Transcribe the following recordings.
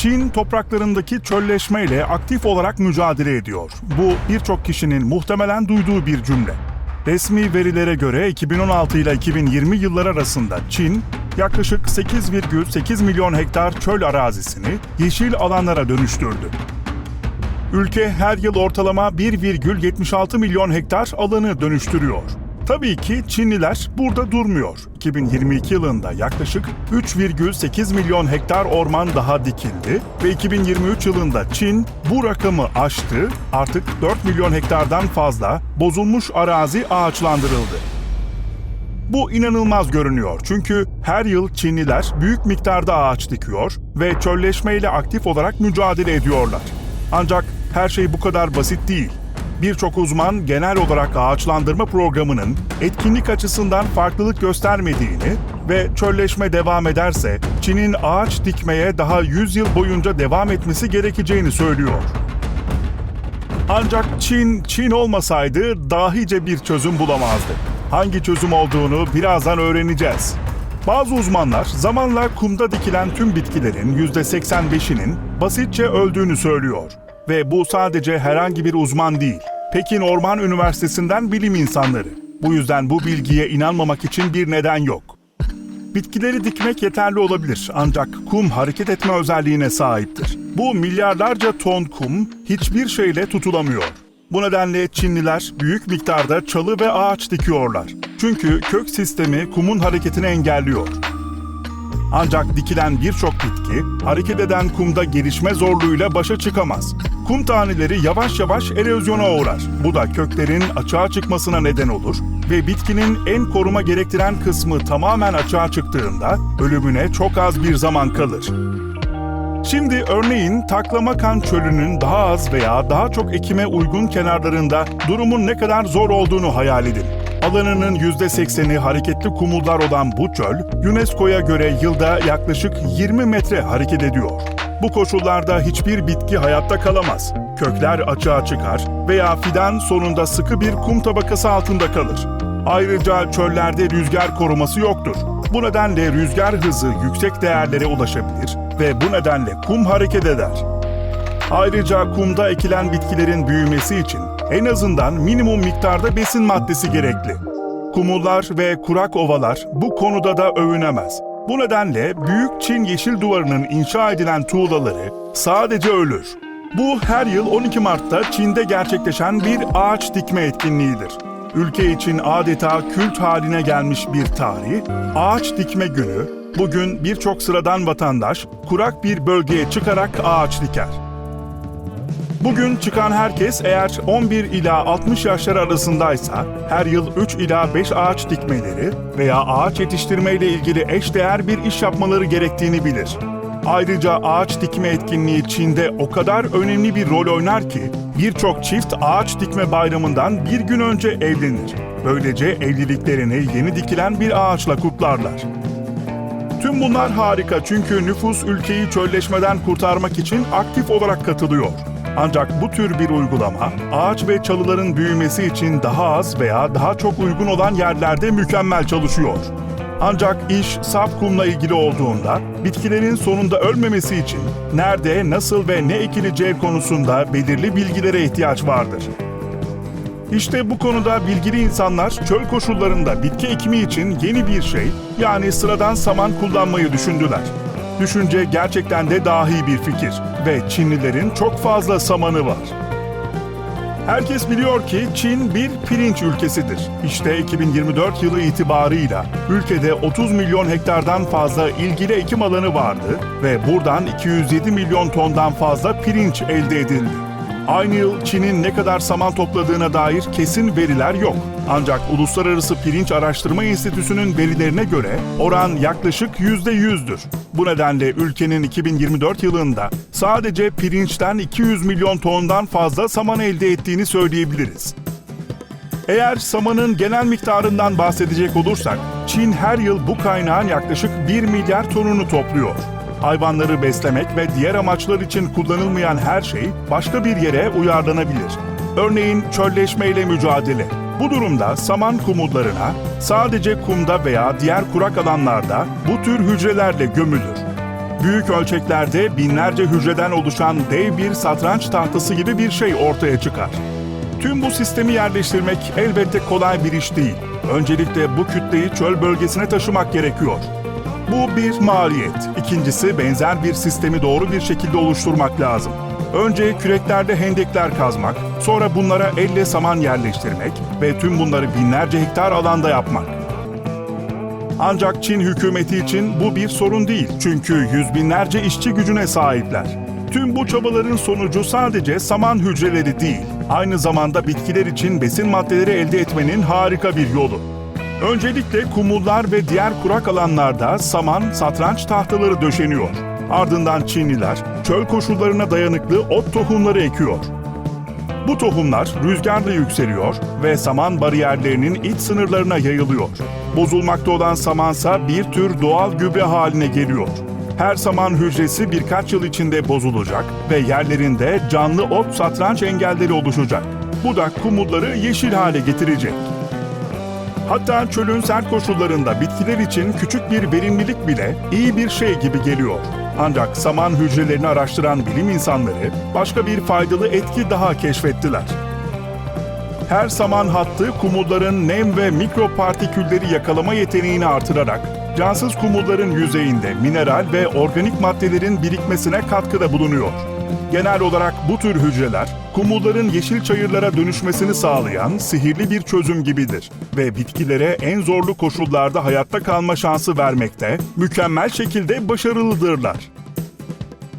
Çin topraklarındaki çölleşmeyle aktif olarak mücadele ediyor. Bu birçok kişinin muhtemelen duyduğu bir cümle. Resmi verilere göre 2016 ile 2020 yıllar arasında Çin yaklaşık 8,8 milyon hektar çöl arazisini yeşil alanlara dönüştürdü. Ülke her yıl ortalama 1,76 milyon hektar alanı dönüştürüyor. Tabii ki Çinliler burada durmuyor. 2022 yılında yaklaşık 3,8 milyon hektar orman daha dikildi ve 2023 yılında Çin bu rakamı aştı. Artık 4 milyon hektardan fazla bozulmuş arazi ağaçlandırıldı. Bu inanılmaz görünüyor çünkü her yıl Çinliler büyük miktarda ağaç dikiyor ve çölleşmeyle aktif olarak mücadele ediyorlar. Ancak her şey bu kadar basit değil. Birçok uzman genel olarak ağaçlandırma programının etkinlik açısından farklılık göstermediğini ve çölleşme devam ederse Çin'in ağaç dikmeye daha 100 yıl boyunca devam etmesi gerekeceğini söylüyor. Ancak Çin, Çin olmasaydı dahice bir çözüm bulamazdı. Hangi çözüm olduğunu birazdan öğreneceğiz. Bazı uzmanlar zamanla kumda dikilen tüm bitkilerin %85'inin basitçe öldüğünü söylüyor. Ve bu sadece herhangi bir uzman değil. Pekin Orman Üniversitesi'nden bilim insanları. Bu yüzden bu bilgiye inanmamak için bir neden yok. Bitkileri dikmek yeterli olabilir ancak kum hareket etme özelliğine sahiptir. Bu milyarlarca ton kum hiçbir şeyle tutulamıyor. Bu nedenle Çinliler büyük miktarda çalı ve ağaç dikiyorlar. Çünkü kök sistemi kumun hareketini engelliyor. Ancak dikilen birçok bitki hareket eden kumda gelişme zorluğuyla başa çıkamaz. Kum taneleri yavaş yavaş erozyona uğrar. Bu da köklerin açığa çıkmasına neden olur ve bitkinin en koruma gerektiren kısmı tamamen açığa çıktığında ölümüne çok az bir zaman kalır. Şimdi örneğin Taklamakan Çölü'nün daha az veya daha çok ekime uygun kenarlarında durumun ne kadar zor olduğunu hayal edin. Alanının %80'i hareketli kumullar olan bu çöl, UNESCO'ya göre yılda yaklaşık 20 metre hareket ediyor. Bu koşullarda hiçbir bitki hayatta kalamaz. Kökler açığa çıkar veya fidan sonunda sıkı bir kum tabakası altında kalır. Ayrıca çöllerde rüzgar koruması yoktur. Bu nedenle rüzgar hızı yüksek değerlere ulaşabilir ve bu nedenle kum hareket eder. Ayrıca kumda ekilen bitkilerin büyümesi için en azından minimum miktarda besin maddesi gerekli. Kumullar ve kurak ovalar bu konuda da övünemez. Bu nedenle Büyük Çin Yeşil Duvarı'nın inşa edilen tuğlaları sadece ölür. Bu her yıl 12 Mart'ta Çin'de gerçekleşen bir ağaç dikme etkinliğidir. Ülke için adeta kült haline gelmiş bir tarih, ağaç dikme günü, bugün birçok sıradan vatandaş kurak bir bölgeye çıkarak ağaç diker. Bugün çıkan herkes eğer 11 ila 60 yaşlar arasındaysa her yıl 3 ila 5 ağaç dikmeleri veya ağaç yetiştirmeyle ilgili eşdeğer bir iş yapmaları gerektiğini bilir. Ayrıca ağaç dikme etkinliği Çin'de o kadar önemli bir rol oynar ki birçok çift ağaç dikme bayramından bir gün önce evlenir. Böylece evliliklerini yeni dikilen bir ağaçla kutlarlar. Tüm bunlar harika çünkü nüfus ülkeyi çölleşmeden kurtarmak için aktif olarak katılıyor. Ancak bu tür bir uygulama ağaç ve çalıların büyümesi için daha az veya daha çok uygun olan yerlerde mükemmel çalışıyor. Ancak iş saf kumla ilgili olduğunda bitkilerin sonunda ölmemesi için nerede, nasıl ve ne ekileceği konusunda belirli bilgilere ihtiyaç vardır. İşte bu konuda bilgili insanlar çöl koşullarında bitki ekimi için yeni bir şey, yani sıradan saman kullanmayı düşündüler. Düşünce gerçekten de dahi bir fikir ve Çinlilerin çok fazla samanı var. Herkes biliyor ki Çin bir pirinç ülkesidir. İşte 2024 yılı itibarıyla ülkede 30 milyon hektardan fazla ilgili ekim alanı vardı ve buradan 207 milyon tondan fazla pirinç elde edildi. Aynı yıl Çin'in ne kadar saman topladığına dair kesin veriler yok. Ancak Uluslararası Pirinç Araştırma Enstitüsü'nün verilerine göre oran yaklaşık %100'dür. Bu nedenle ülkenin 2024 yılında sadece pirinçten 200 milyon tondan fazla saman elde ettiğini söyleyebiliriz. Eğer samanın genel miktarından bahsedecek olursak, Çin her yıl bu kaynağın yaklaşık 1 milyar tonunu topluyor. Hayvanları beslemek ve diğer amaçlar için kullanılmayan her şey başka bir yere uyarlanabilir. Örneğin çölleşmeyle mücadele. Bu durumda saman kumullarına sadece kumda veya diğer kurak alanlarda bu tür hücrelerle gömülür. Büyük ölçeklerde binlerce hücreden oluşan dev bir satranç tahtası gibi bir şey ortaya çıkar. Tüm bu sistemi yerleştirmek elbette kolay bir iş değil. Öncelikle bu kütleyi çöl bölgesine taşımak gerekiyor. Bu bir maliyet. İkincisi benzer bir sistemi doğru bir şekilde oluşturmak lazım. Önce küreklerde hendekler kazmak, sonra bunlara elle saman yerleştirmek ve tüm bunları binlerce hektar alanda yapmak. Ancak Çin hükümeti için bu bir sorun değil. Çünkü yüz binlerce işçi gücüne sahipler. Tüm bu çabaların sonucu sadece saman hücreleri değil, aynı zamanda bitkiler için besin maddeleri elde etmenin harika bir yolu. Öncelikle kumullar ve diğer kurak alanlarda saman, satranç tahtaları döşeniyor. Ardından Çinliler çöl koşullarına dayanıklı ot tohumları ekiyor. Bu tohumlar rüzgarla yükseliyor ve saman bariyerlerinin iç sınırlarına yayılıyor. Bozulmakta olan samansa bir tür doğal gübre haline geliyor. Her saman hücresi birkaç yıl içinde bozulacak ve yerlerinde canlı ot satranç engelleri oluşacak. Bu da kumulları yeşil hale getirecek. Hatta çölün sert koşullarında bitkiler için küçük bir verimlilik bile iyi bir şey gibi geliyor. Ancak saman hücrelerini araştıran bilim insanları başka bir faydalı etki daha keşfettiler. Her saman hattı kumulların nem ve mikropartikülleri yakalama yeteneğini artırarak cansız kumulların yüzeyinde mineral ve organik maddelerin birikmesine katkıda bulunuyor. Genel olarak bu tür hücreler kumulların yeşil çayırlara dönüşmesini sağlayan sihirli bir çözüm gibidir ve bitkilere en zorlu koşullarda hayatta kalma şansı vermekte mükemmel şekilde başarılıdırlar.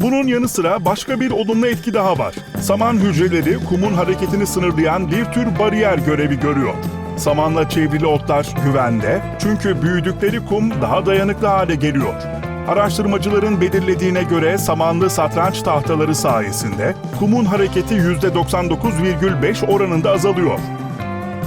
Bunun yanı sıra başka bir olumlu etki daha var. Saman hücreleri kumun hareketini sınırlayan bir tür bariyer görevi görüyor. Samanla çevrili otlar güvende çünkü büyüdükleri kum daha dayanıklı hale geliyor. Araştırmacıların belirlediğine göre samanlı satranç tahtaları sayesinde kumun hareketi %99,5 oranında azalıyor.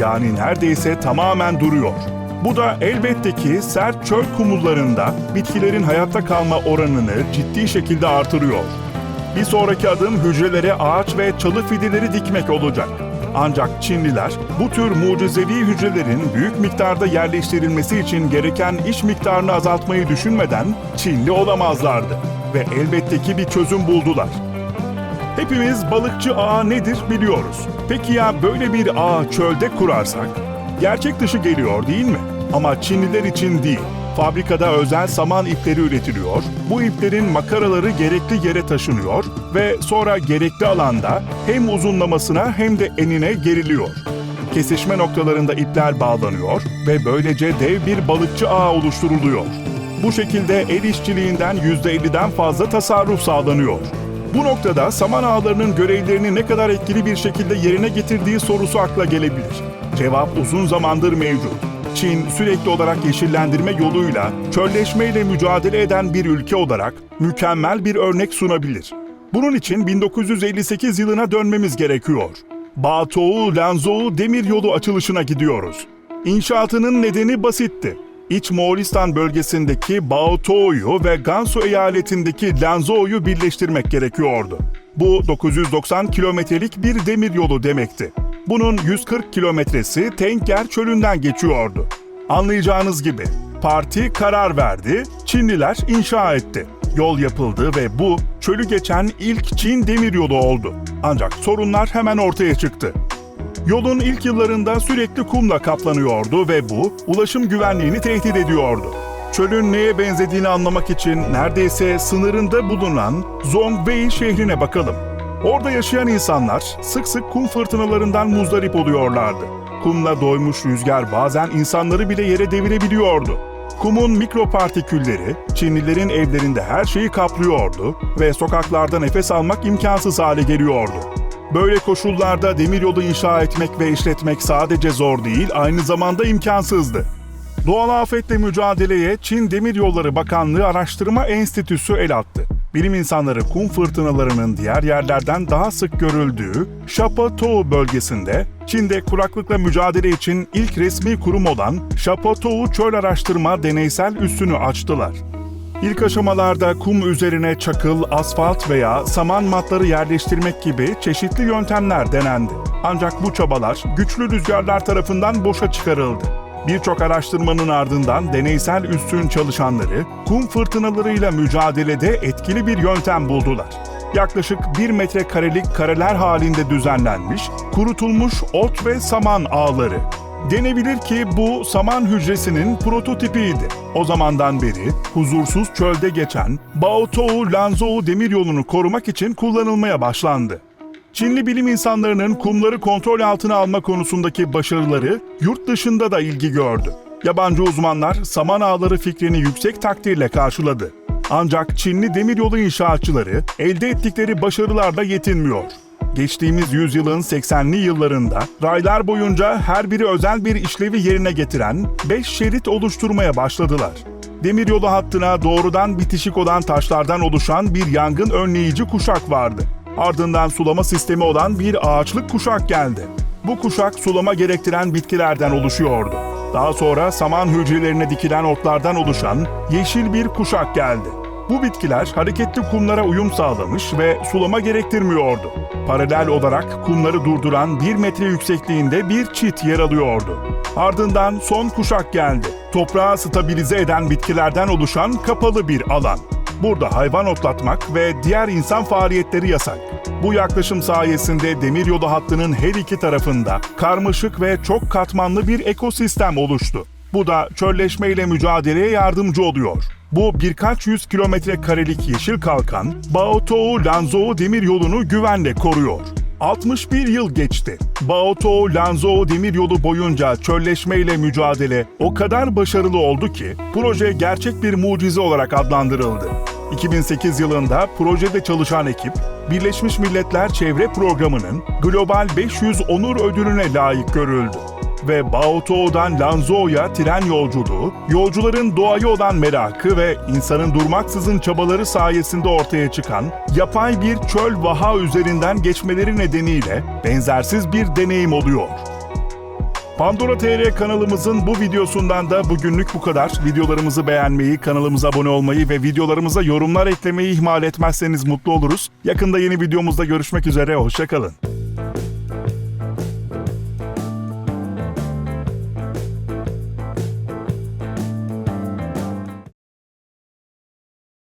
Yani neredeyse tamamen duruyor. Bu da elbette ki sert çöl kumullarında bitkilerin hayatta kalma oranını ciddi şekilde artırıyor. Bir sonraki adım hücrelere ağaç ve çalı fideleri dikmek olacak. Ancak Çinliler bu tür mucizevi hücrelerin büyük miktarda yerleştirilmesi için gereken iş miktarını azaltmayı düşünmeden Çinli olamazlardı ve elbette ki bir çözüm buldular. Hepimiz balıkçı ağı nedir biliyoruz. Peki ya böyle bir ağı çölde kurarsak? Gerçek dışı geliyor değil mi? Ama Çinliler için değil. Fabrikada özel saman ipleri üretiliyor. Bu iplerin makaraları gerekli yere taşınıyor ve sonra gerekli alanda hem uzunlamasına hem de enine geriliyor. Kesişme noktalarında ipler bağlanıyor ve böylece dev bir balıkçı ağı oluşturuluyor. Bu şekilde el işçiliğinden %50'den fazla tasarruf sağlanıyor. Bu noktada saman ağlarının görevlerini ne kadar etkili bir şekilde yerine getirdiği sorusu akla gelebilir. Cevap uzun zamandır mevcut. Çin sürekli olarak yeşillendirme yoluyla çölleşmeyle mücadele eden bir ülke olarak mükemmel bir örnek sunabilir. Bunun için 1958 yılına dönmemiz gerekiyor. Batou Lanzhou demir yolu açılışına gidiyoruz. İnşaatının nedeni basitti. İç Moğolistan bölgesindeki Baotou'yu ve Gansu eyaletindeki Lanzhou'yu birleştirmek gerekiyordu. Bu 990 kilometrelik bir demir yolu demekti. Bunun 140 kilometresi Tenger çölünden geçiyordu. Anlayacağınız gibi parti karar verdi, Çinliler inşa etti. Yol yapıldı ve bu çölü geçen ilk Çin demiryolu oldu. Ancak sorunlar hemen ortaya çıktı. Yolun ilk yıllarında sürekli kumla kaplanıyordu ve bu ulaşım güvenliğini tehdit ediyordu. Çölün neye benzediğini anlamak için neredeyse sınırında bulunan Zhongwei şehrine bakalım. Orada yaşayan insanlar sık sık kum fırtınalarından muzdarip oluyorlardı. Kumla doymuş rüzgar bazen insanları bile yere devirebiliyordu. Kumun mikropartikülleri Çinlilerin evlerinde her şeyi kaplıyordu ve sokaklarda nefes almak imkansız hale geliyordu. Böyle koşullarda demiryolu inşa etmek ve işletmek sadece zor değil, aynı zamanda imkansızdı. Doğal afetle mücadeleye Çin Demiryolları Bakanlığı Araştırma Enstitüsü el attı. Bilim insanları kum fırtınalarının diğer yerlerden daha sık görüldüğü Shapotou bölgesinde Çin'de kuraklıkla mücadele için ilk resmi kurum olan Shapotou Çöl Araştırma Deneysel Üssünü açtılar. İlk aşamalarda kum üzerine çakıl, asfalt veya saman matları yerleştirmek gibi çeşitli yöntemler denendi. Ancak bu çabalar güçlü rüzgarlar tarafından boşa çıkarıldı. Birçok araştırmanın ardından deneysel üstün çalışanları kum fırtınalarıyla mücadelede etkili bir yöntem buldular. Yaklaşık 1 metrekarelik kareler halinde düzenlenmiş, kurutulmuş ot ve saman ağları. Denebilir ki bu saman hücresinin prototipiydi. O zamandan beri huzursuz çölde geçen Baotou-Lanzhou demiryolunu korumak için kullanılmaya başlandı. Çinli bilim insanlarının kumları kontrol altına alma konusundaki başarıları yurt dışında da ilgi gördü. Yabancı uzmanlar saman ağları fikrini yüksek takdirle karşıladı. Ancak Çinli demiryolu inşaatçıları elde ettikleri başarılarla yetinmiyor. Geçtiğimiz yüzyılın 80'li yıllarında raylar boyunca her biri özel bir işlevi yerine getiren 5 şerit oluşturmaya başladılar. Demiryolu hattına doğrudan bitişik olan taşlardan oluşan bir yangın önleyici kuşak vardı. Ardından sulama sistemi olan bir ağaçlık kuşak geldi. Bu kuşak sulama gerektiren bitkilerden oluşuyordu. Daha sonra saman hücrelerine dikilen otlardan oluşan yeşil bir kuşak geldi. Bu bitkiler hareketli kumlara uyum sağlamış ve sulama gerektirmiyordu. Paralel olarak kumları durduran 1 metre yüksekliğinde bir çit yer alıyordu. Ardından son kuşak geldi. Toprağı stabilize eden bitkilerden oluşan kapalı bir alan. Burada hayvan otlatmak ve diğer insan faaliyetleri yasak. Bu yaklaşım sayesinde demiryolu hattının her iki tarafında karmaşık ve çok katmanlı bir ekosistem oluştu. Bu da çölleşmeyle mücadeleye yardımcı oluyor. Bu birkaç yüz kilometre karelik yeşil kalkan, Baotou-Lanzhou demiryolunu güvenle koruyor. 61 yıl geçti. Baotou-Lanzhou demiryolu boyunca çölleşmeyle mücadele o kadar başarılı oldu ki proje gerçek bir mucize olarak adlandırıldı. 2008 yılında projede çalışan ekip, Birleşmiş Milletler Çevre Programı'nın Global 500 Onur Ödülüne layık görüldü ve Baotou'dan Lanzhou'ya tren yolculuğu, yolcuların doğaya olan merakı ve insanın durmaksızın çabaları sayesinde ortaya çıkan yapay bir çöl vaha üzerinden geçmeleri nedeniyle benzersiz bir deneyim oluyor. Pandora TR kanalımızın bu videosundan da bugünlük bu kadar. Videolarımızı beğenmeyi, kanalımıza abone olmayı ve videolarımıza yorumlar eklemeyi ihmal etmezseniz mutlu oluruz. Yakında yeni videomuzda görüşmek üzere, hoşçakalın.